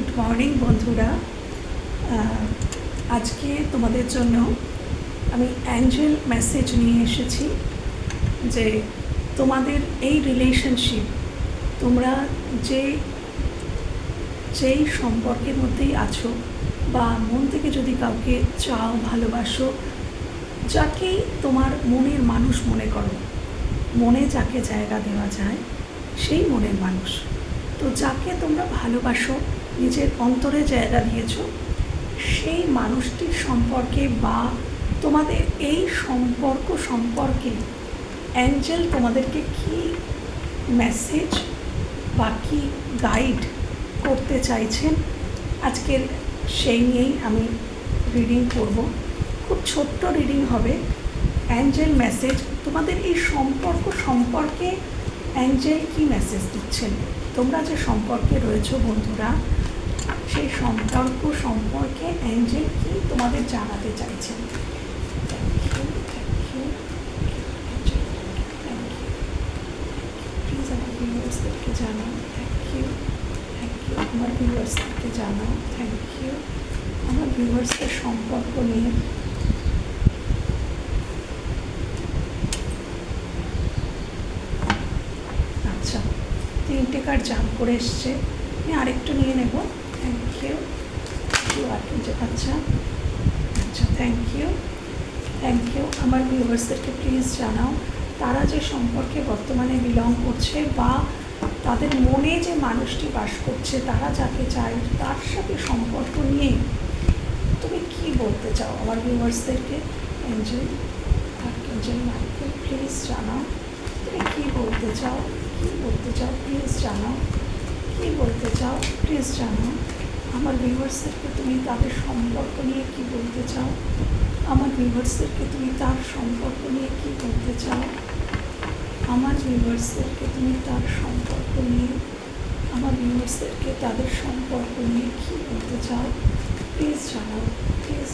Good morning, বন্ধুরা। আজকে তোমাদের জন্য আমি অ্যাঞ্জেল মেসেজ নিয়ে এসেছি যে তোমাদের এই রিলেশনশিপ তোমরা যে, যেই সম্পর্কের মধ্যেই আছো বা মন থেকে যদি কাউকে চাও, ভালোবাসো যাকেই তোমার মনের মানুষ মনে করো, মনে যাকে জায়গা দেওয়া যায়, সেই মনের মানুষ। তো যাকে তোমরা ভালোবাসো নিজের অন্তরে জায়গা দিয়েছ? সেই মানুষটির সম্পর্কে বা তোমাদের এই সম্পর্ক সম্পর্কে অ্যাঞ্জেল তোমাদেরকে কি মেসেজ বা কি গাইড করতে চাইছেন? আজকের সেই নিয়েই আমি রিডিং করব। খুব ছোট্ট রিডিং হবে। অ্যাঞ্জেল মেসেজ, তোমাদের এই সম্পর্ক সম্পর্কে অ্যাঞ্জেল কি মেসেজ দিচ্ছেন? তোমরা যে সম্পর্কে রয়েছো বন্ধুরা সেই সম্পর্ক সম্পর্কে অ্যাঞ্জেল কি তোমাদের জানাতে চাইছেন? জানাও। থ্যাংক ইউ থ্যাংক ইউ আমার জানাও। থ্যাংক ইউ আমার ভিউয়ার্সদের সম্পর্ক নিয়ে। আচ্ছা তিনটে কার্ড জাম করে এসছে। আমি আরেকটু নিয়ে নেব। থ্যাংক ইউ ইউ আর কি যে- আচ্ছা আচ্ছা থ্যাংক ইউ থ্যাংক ইউ আমার ভিউয়ার্সদেরকে প্লিজ জানাও, তারা যে সম্পর্কে বর্তমানে বিলং করছে বা তাদের মনে যে মানুষটি বাস করছে, তারা যাকে চায়, তার সাথে সম্পর্ক নিয়ে তুমি কি বলতে চাও? আমার ভিউয়ার্সদেরকে এঞ্জেল এঞ্জেল মাইকেল প্লিজ জানাও। তুমি কি বলতে চাও? কি বলতে চাও? প্লিজ জানাও। কি বলতে চাও? প্লিজ জানাও আমার ভিউয়ার্সদেরকে তুমি তাদের সম্পর্ক নিয়ে কি বলতে চাও? আমার ভিউয়ার্সদেরকে তুমি তার সম্পর্ক নিয়ে কি বলতে চাও? আমার ভিউয়ার্সদেরকে তুমি তার সম্পর্ক নিয়ে, আমার ভিউয়ার্সদেরকে তাদের সম্পর্ক নিয়ে কি বলতে চাও? প্লিজ জানাও প্লিজ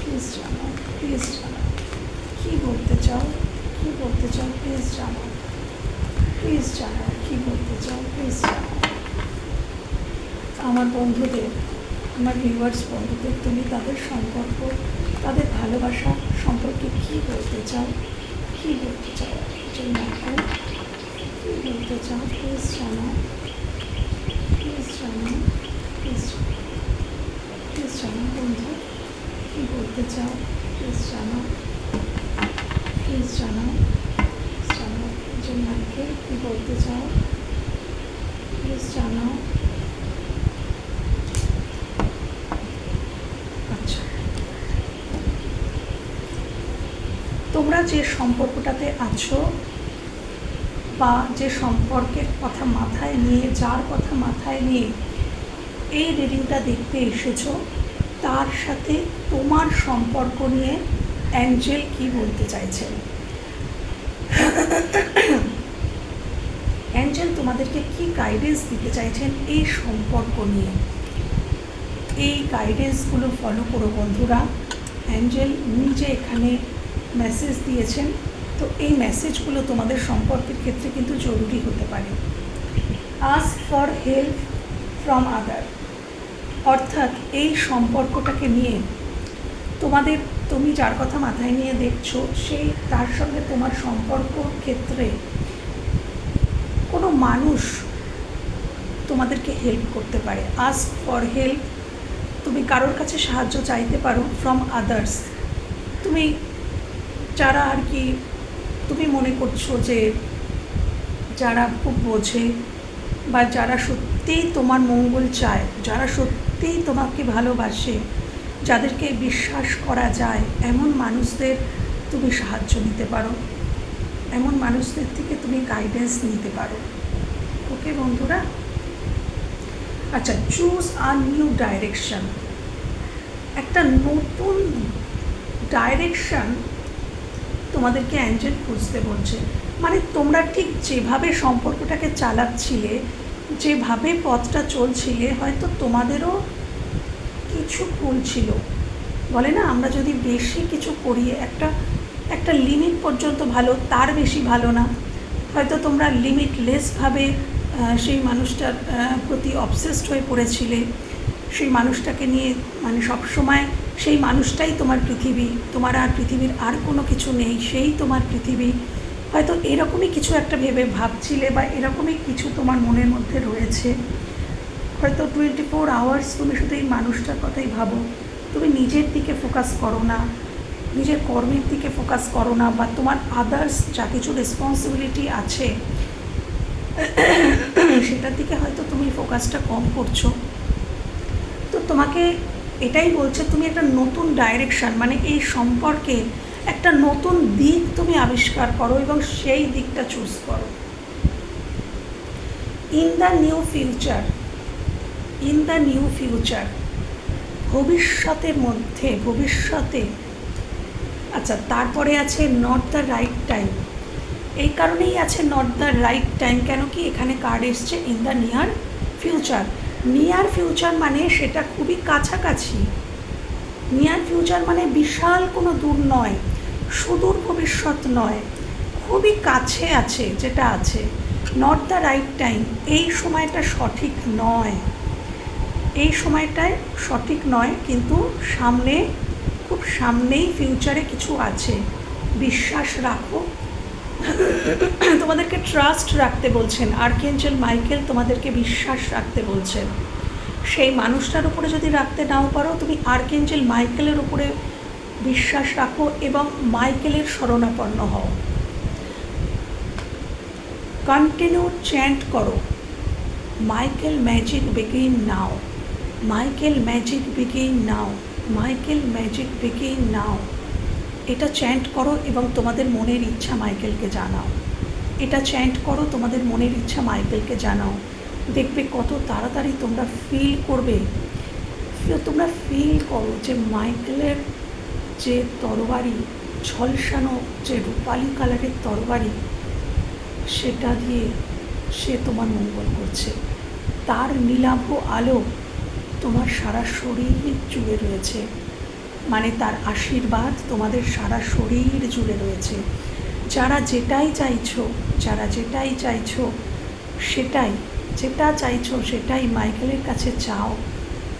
প্লিজ জানাও প্লিজ জানাও কি বলতে চাও কি বলতে চাও প্লিজ জানাও প্লিজ জানাও কি বলতে চাও? প্লিজ জানাও আমার বন্ধুদের, আমার ভিউয়ার্স বন্ধুদের, তুমি তাদের সম্পর্ক, তাদের ভালোবাসা সম্পর্কে কি বলতে চাও? কি বলতে চাও? যে মাইকেল কি বলতে চাও? প্লিজ জানাও প্লিজ জানাও প্লিজ প্লিজ জানাও বন্ধু, কি বলতে চাও? প্লিজ জানাও প্লিজ জানাও জানাও যে মাইকেল কি বলতে চাও? প্লিজ জানাও। আচ্ছা। তোমরা যে সম্পর্কটাতে আছো বা যে সম্পর্কের কথা মাথায় নিয়ে যার কথা মাথায় নিয়ে এই রিডিংটা দেখতে এসেছ তার সাথে তোমার সম্পর্ক নিয়ে অ্যাঞ্জেল কি বলতে চাইছেন অ্যাঞ্জেল তোমাদেরকে কি গাইডেন্স দিতে চাইছেন এই সম্পর্ক নিয়ে? এই গাইডেন্সগুলো ফলো করো বন্ধুরা। অ্যাঞ্জেল নিজে এখানে মেসেজ দিয়েছেন। তো এই মেসেজগুলো তোমাদের সম্পর্কের ক্ষেত্রে কিন্তু জরুরি হতে পারে। Ask for help from other অর্থাৎ এই সম্পর্কটাকে নিয়ে তোমাদের, তুমি যার কথা মাথায় নিয়ে দেখছ সেই তার সঙ্গে তোমার সম্পর্ক ক্ষেত্রে কোনো মানুষ তোমাদেরকে হেল্প করতে পারে। আস্ক ফর হেল্প তুমি কারোর কাছে সাহায্য চাইতে পারো ফ্রম আদার্স তুমি যারা আর কি, তুমি মনে করছ যে যারা খুব বোঝে বা যারা সত্যিই তোমার মঙ্গল চায়, যারা সত্যিই তোমাকে ভালোবাসে, যাদেরকে বিশ্বাস করা যায়, এমন মানুষদের তুমি সাহায্য নিতে পারো। এমন মানুষদের থেকে তুমি গাইডেন্স নিতে পারো। ওকে বন্ধুরা? আচ্ছা চুজ আর নিউ ডাইরেকশন একটা নতুন ডাইরেকশন তোমাদেরকে অ্যাঞ্জেল খুঁজতে বলছে। মানে তোমরা ঠিক যেভাবে সম্পর্কটাকে চালাচ্ছিলে, যেভাবে পথটা চলছিলে, হয়তো তোমাদেরও কিছু ভুল ছিল। বলে না? আমরা যদি বেশি কিছু করি, একটা একটা লিমিট পর্যন্ত ভালো, তার বেশি ভালো না। হয়তো তোমরা লিমিটলেসভাবে সেই মানুষটার প্রতি অবসেসড হয়ে পড়েছিলে। সেই মানুষটাকে নিয়ে মানে সব সময় সেই মানুষটাই তোমার পৃথিবী। তোমার আর পৃথিবীর আর কোনো কিছু নেই, সেই তোমার পৃথিবী। হয়তো এরকমই কিছু একটা ভেবে ভাবছিলে বা এরকমই কিছু তোমার মনের মধ্যে রয়েছে। হয়তো টোয়েন্টি ফোর আওয়ার্স তুমি শুধু এই মানুষটার কথাই ভাবো। তুমি নিজের দিকে ফোকাস করো না। নিজের কর্মের দিকে ফোকাস করো না বা তোমার আদার্স যা কিছু রেসপন্সিবিলিটি আছে, সেটার দিকে হয়তো তুমি ফোকাসটা কম করছ। তো তোমাকে এটাই বলছে, তুমি একটা নতুন ডাইরেকশন মানে এই সম্পর্কে একটা নতুন দিক তুমি আবিষ্কার করো এবং সেই দিকটা চুজ করো। In the new future in the new future ভবিষ্যতের মধ্যে, ভবিষ্যতে আচ্ছা তারপরে আছে নট দ্য রাইট টাইম এই কারণেই আছে নট দ্য রাইট টাইম কেন কি এখানে কার্ড এসছে in the near future near future মানে সেটা খুবই কাছাকাছি। নিয়ার ফিউচার মানে বিশাল কোনো দূর নয়, সুদূর ভবিষ্যৎ নয়, খুবই কাছে আছে যেটা আছে। নট দ্য রাইট টাইম এই সময়টা সঠিক নয়। এই সময়টায় সঠিক নয়, কিন্তু সামনে খুব সামনেই ফিউচারে কিছু আছে। বিশ্বাস রাখো। তোমাদেরকে ট্রাস্ট রাখতে বলছেন। আর্কেঞ্জেল মাইকেল তোমাদেরকে বিশ্বাস রাখতে বলছেন। সেই মানুষটার উপরে যদি রাখতে নাও পারো, তুমি আর্কেঞ্জেল মাইকেলের উপরে বিশ্বাস রাখো এবং মাইকেলের শরণাপন্ন হও। কন্টিনিউ চ্যান্ট করো। Michael magic begin now Michael magic begin now Michael magic begin now. এটা চ্যান্ট করো এবং তোমাদের মনের ইচ্ছা মাইকেলকে জানাও। এটা চ্যান্ট করো, তোমাদের মনের ইচ্ছা মাইকেলকে জানাও। দেখবে কত তাড়াতাড়ি তোমরা ফিল করবে। তোমরা ফিল করো যে মাইকেলের যে তরবারি, ঝলসানো যে রূপালি কালারের তরবারি, সেটা দিয়ে সে তোমার মঙ্গল করছে। তার নীলাভ আলো তোমার সারা শরীর জুড়ে রয়েছে। মানে তার আশীর্বাদ তোমাদের সারা শরীর জুড়ে রয়েছে। যারা যেটাই চাইছো, যারা যেটাই চাইছো, সেটাই, যেটা চাইছো, সেটাই মাইকেলের কাছে চাও।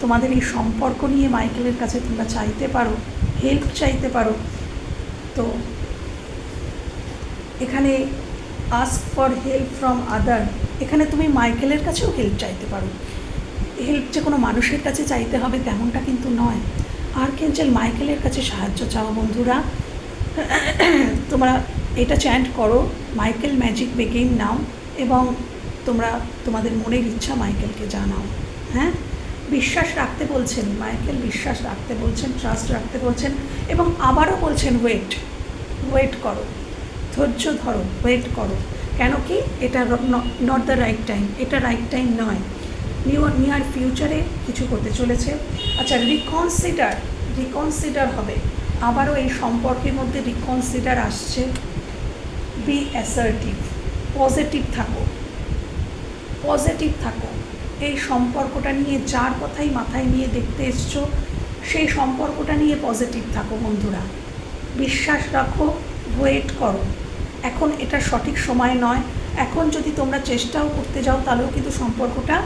তোমাদের এই সম্পর্ক নিয়ে মাইকেলের কাছে তোমরা চাইতে পারো হেল্প চাইতে পারো। তো, এখানে ask for help from other এখানে তুমি মাইকেলের কাছেও হেল্প চাইতে পারো। হেল্প যে কোনো মানুষের কাছে চাইতে হবে তেমনটা কিন্তু নয়। আর্কেঞ্জেল মাইকেলের কাছে সাহায্য চাও বন্ধুরা, তোমরা এটা চ্যান্ট করো মাইকেল ম্যাজিক বেগেইন নাও এবং তোমরা তোমাদের মনের ইচ্ছা মাইকেলকে জানাও হ্যাঁ? বিশ্বাস রাখতে বলছেন মাইকেল বিশ্বাস রাখতে বলছেন ট্রাস্ট রাখতে বলছেন এবং আবারও বলছেন ওয়েট ওয়েট করো, ধৈর্য ধরো ওয়েট করো। কেন কি? এটা নট দ্য রাইট টাইম এটা রাইট টাইম নয়। নিউ নিয়ার ফিউচারে কিছু হতে চলেছে। আচ্ছা রিকনসিডার রিকনসিডার হবে। আবারও এই সম্পর্কের মধ্যে রিকনসিডার আসছে। বি অ্যাসার্টিভ পজিটিভ থাকো। পজিটিভ থাকো। এই সম্পর্কটা নিয়ে যার কথাই মাথায় নিয়ে দেখতে এসছো, সেই সম্পর্কটা নিয়ে পজিটিভ থাকো বন্ধুরা। বিশ্বাস রাখো ওয়েট করো। এখন এটা সঠিক সময় নয়। এখন যদি তোমরা চেষ্টাও করতে যাও, তাহলেও কিন্তু সম্পর্কটা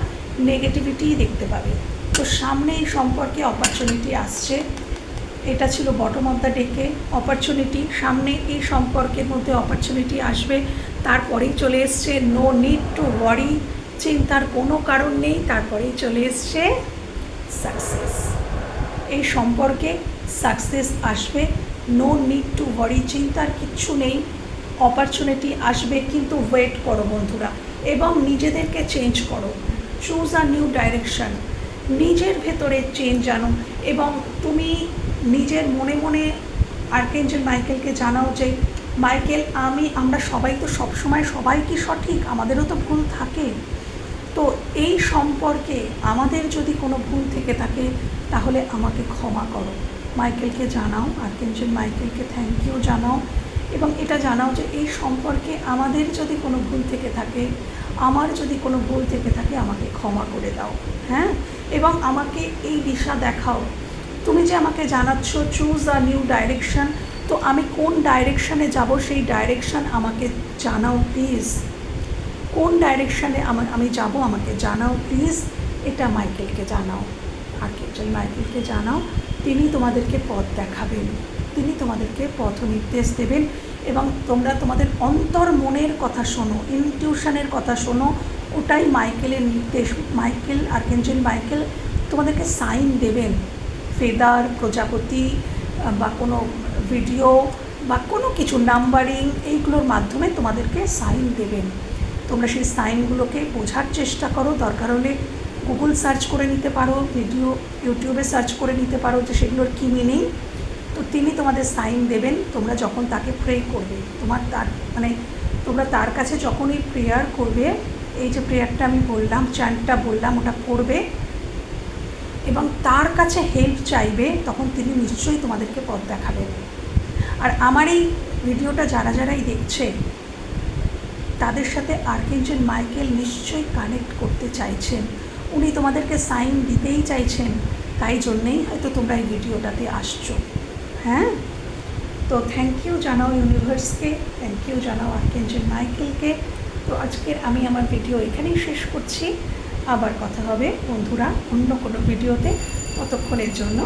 নেগেটিভিটিই দেখতে পাবে। তো সামনে এই সম্পর্কে অপরচুনিটি আসছে। এটা ছিল বটম অফ দ্য ডেকে অপরচুনিটি সামনে এই সম্পর্কের মধ্যে অপরচুনিটি আসবে। তারপরেই চলে এসছে নো নিড টু ওয়ারি চিন্তার কোনো কারণ নেই। তারপরেই চলে এসছে সাকসেস এই সম্পর্কে সাকসেস আসবে। নো নিড টু ওয়ারি চিন্তার কিচ্ছু নেই। অপরচুনিটি আসবে, কিন্তু ওয়েট করো বন্ধুরা। এবং নিজেদেরকে চেঞ্জ করো। চুজ আ নিউ ডাইরেকশন নিজের ভেতরে চেঞ্জ আনো এবং তুমি নিজের মনে মনে আর্কেঞ্জেল মাইকেলকে জানাও যে মাইকেল আমি, আমরা সবাই তো সবসময় সবাই কি সঠিক? আমাদেরও তো ভুল থাকে। তো এই সম্পর্কে আমাদের যদি কোনো ভুল থেকে থাকে, তাহলে আমাকে ক্ষমা করো। মাইকেলকে জানাও আর্কেঞ্জেল মাইকেলকে থ্যাংক ইউ জানাও। এবং এটা জানাও যে এই সম্পর্কে আমাদের যদি কোনো ভুল থেকে থাকে, আমার যদি কোনো ভুল থেকে থাকে, আমাকে ক্ষমা করে দাও হ্যাঁ? এবং আমাকে এই দিশা দেখাও। তুমি যে আমাকে জানাচ্ছ চুজ আ নিউ ডাইরেকশন তো আমি কোন ডাইরেকশানে যাব, সেই ডাইরেকশান আমাকে জানাও প্লিজ কোন ডাইরেকশানে আমার আমি যাব, আমাকে জানাও প্লিজ এটা মাইকেলকে জানাও। আর্কেঞ্জেল মাইকেলকে জানাও। তিনি তোমাদেরকে পথ দেখাবেন। তিনি তোমাদেরকে পথ নির্দেশ দেবেন এবং তোমরা তোমাদের অন্তর মনের কথা শোনো ইনটিউশনের কথা শোনো। ওটাই মাইকেলের নির্দেশ, মাইকেল আর্কেঞ্জেল মাইকেল তোমাদেরকে সাইন দেবেন। ফেদার প্রজাপতি, বা কোনো ভিডিও বা কোনো কিছু নাম্বারিং এইগুলোর মাধ্যমে তোমাদেরকে সাইন দেবেন। তোমরা সেই সাইনগুলোকে বোঝার চেষ্টা করো, দরকার হলে গুগল সার্চ করে নিতে পারো ভিডিও ইউটিউবে সার্চ করে নিতে পারো যে সেগুলোর কী মিনিং তো তিনি তোমাদের সাইন দেবেন, তোমরা যখন তাকে প্রে করবে, তোমার তার মানে তোমরা তার কাছে যখনই প্রেয়ার করবে, এই যে প্রেয়ারটা আমি বললাম চানটা বললাম, ওটা করবে এবং তার কাছে হেল্প চাইবে, তখন তিনি নিশ্চয়ই তোমাদেরকে পথ দেখাবেন। আর আমার এই ভিডিওটা যারা যারাই দেখছে, তাদের সাথে আর্কেঞ্জেল মাইকেল নিশ্চয়ই কানেক্ট করতে চাইছেন। উনি তোমাদেরকে সাইন দিতেই চাইছেন, তাই জন্যেই হয়তো তোমরা এই ভিডিওটাতে আসছো। হ্যাঁ? তো থ্যাংক ইউ জানাও ইউনিভার্সকে থ্যাংক ইউ জানাও আর্কেঞ্জেল মাইকেলকে তো আজকের আমি আমার ভিডিও এখানেই শেষ করছি। আবার কথা হবে বন্ধুরা অন্য কোনো ভিডিওতে ততক্ষণের জন্য